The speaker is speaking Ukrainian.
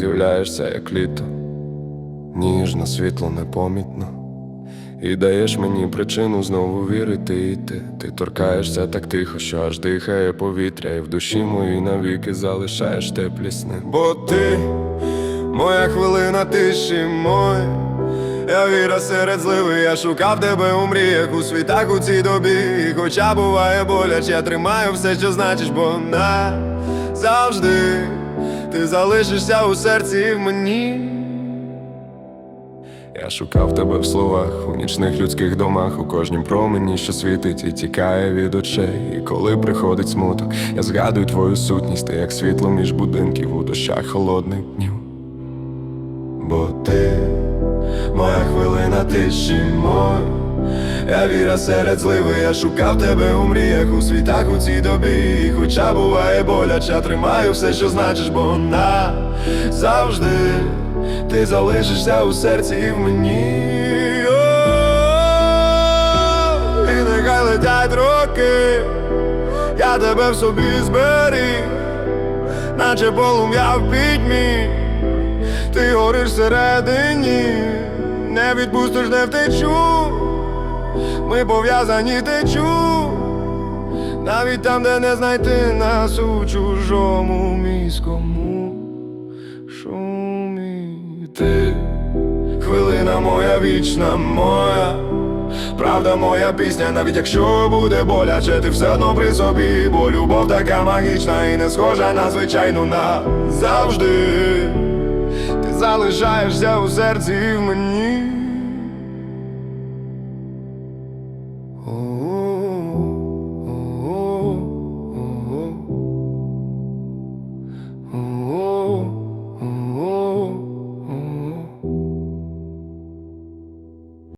торкаєшся, як літо, ніжно, світло непомітно. І даєш мені причину знову вірити йти. Ти торкаєшся так тихо, що аж дихає повітря, і в душі моїй навіки залишаєш теплі сни. Бо ти, моя хвилина тиші моя. Я віра серед зливи, я шукав тебе у мріях у світах у цій добі. І хоча буває боляче, я тримаю все, що значиш, бо на завжди ти залишишся у серці і в мені. Я шукав тебе в словах, у нічних людських домах, у кожнім промені, що світить і тікає від очей. І коли приходить смуток, я згадую твою сутність, ти як світло між будинків у дощах холодних днів. Бо ти, моя хвилина тиші моя, я віра серед зливи, я шукав тебе у мріях, у світах у цій добі. І хоча буває боляче, тримаю все, що значиш, бо на завжди ти залишишся у серці і в мені. І нехай летять роки, я тебе в собі зберіг, наче полум'я в пітьмі. Ти гориш всередині, не відпустиш, не втечу. Ми пов'язані течу, навіть там, де не знайти нас у чужому міському шумі. Ти хвилина моя вічна моя. Правда, моя пісня, навіть якщо буде боляче, ти все одно при собі, бо любов така магічна і не схожа на звичайну назавжди. Ти залишаєшся у серці в мені. Oh.